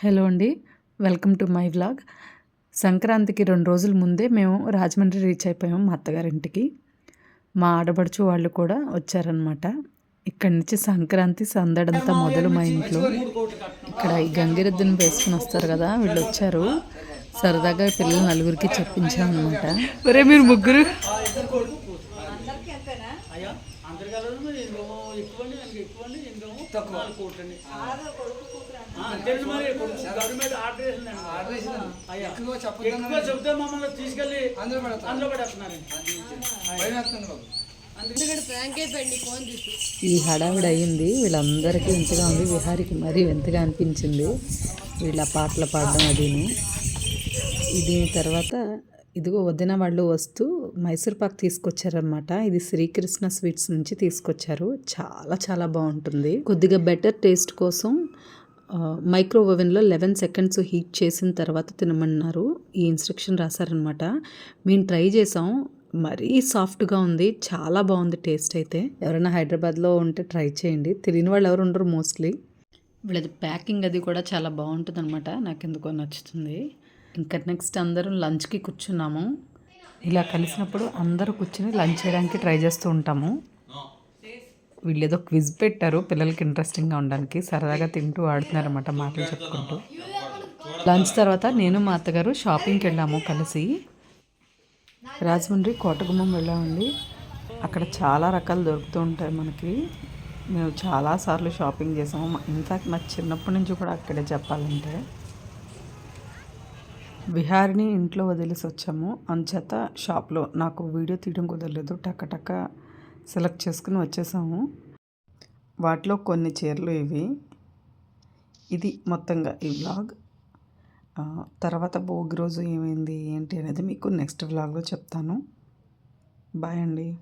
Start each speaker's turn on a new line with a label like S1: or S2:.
S1: Hello అండి welcome to my vlog. సంక్రాంతికి రెండు రోజుల ముందే మేము రాజమండ్రి రీచ్ అయిపోయాము మా అత్తగారింటికి. మా ఆడబడుచు వాళ్ళు కూడా వచ్చారనమాట ఇక్కడి నుంచి సంక్రాంతి సందడంతా మొదలు మా ఇంట్లో ఇక్కడ ఈ గంగిరెద్దుని వేసుకుని వస్తారు కదా వీళ్ళు వచ్చారు. సరదాగా పిల్లలు నలుగురికి చెప్పించామన్నమాట. ఒరే మీరు ముగ్గురు.
S2: అంతర్గతంలో ఎక్కువ అండి దానికి ఎక్కువ అండి ఇంకేమో తక్కువ కోట్లు అండి. అంతే మరి గవర్నమెంట్ ఆర్డర్ వేసిందండి అయ్యా ఎక్కువ చెప్తే మమ్మల్ని తీసుకెళ్ళి
S3: అందులో పెడతారు.
S2: అందులో పడేస్తున్నారండి
S3: భయం వేస్తుంది బాబు.
S1: ఈ హడావిడి అయ్యింది. వీళ్ళందరికీ ఎంతగా ఉంది విహారికి మరీ ఎంతగా అనిపించింది. వీళ్ళ పాటలు పాడడం అదిను. దీని తర్వాత ఇదిగో వదిన వాళ్ళు వస్తూ మైసూర్ పాక్ తీసుకొచ్చారనమాట ఇది శ్రీకృష్ణ స్వీట్స్ నుంచి తీసుకొచ్చారు. చాలా చాలా బాగుంటుంది. కొద్దిగా బెటర్ టేస్ట్ కోసం మైక్రో ఓవెన్లో లెవెన్ సెకండ్స్ హీట్ చేసిన తర్వాత తినమన్నారు. ఈ ఇన్స్ట్రక్షన్ రాశారనమాట మేము ట్రై చేసాం. మరీ సాఫ్ట్గా ఉంది. చాలా బాగుంది టేస్ట్ అయితే. ఎవరైనా హైదరాబాద్లో ఉంటే ట్రై చేయండి. తెలియని వాళ్ళు ఎవరు ఉండరు మోస్ట్లీ. వీళ్ళది ప్యాకింగ్ అది కూడా చాలా బాగుంటుంది అనమాట నాకు ఎందుకో నచ్చుతుంది. ఇంకా నెక్స్ట్ అందరం లంచ్కి కూర్చున్నాము. ఇలా కలిసినప్పుడు అందరూ కూర్చుని లంచ్ చేయడానికి ట్రై చేస్తూ ఉంటాము. వీళ్ళు ఏదో క్విజ్ పెట్టారు పిల్లలకి ఇంట్రెస్టింగ్గా ఉండడానికి. సరదాగా తింటూ ఆడుతున్నారన్నమాట మాటలు చెప్పుకుంటూ. లంచ్ తర్వాత నేను మా అత్తగారు షాపింగ్కి వెళ్ళాము కలిసి. రాజమండ్రి కోటగుమ్మం వెళ్ళామండి. అక్కడ చాలా రకాలు దొరుకుతూ ఉంటాయి మనకి. మేము చాలాసార్లు షాపింగ్ చేసాము. ఇన్ఫాక్ట్ నాకు చిన్నప్పటి నుంచి కూడా అక్కడే చెప్పాలంటే. విహారిని ఇంట్లో వదిలేసి వచ్చాము అంచేత షాప్లో నాకు వీడియో తీయడం కుదరలేదు. టక్క టక్క సెలెక్ట్ చేసుకుని వచ్చేసాము. వాటిలో కొన్ని చీరలు ఇవి. ఇది మొత్తంగా ఈ వ్లాగ్. తర్వాత భోగి రోజు ఏమైంది ఏంటి అనేది మీకు నెక్స్ట్ వ్లాగ్లో చెప్తాను. బాయ్ అండి.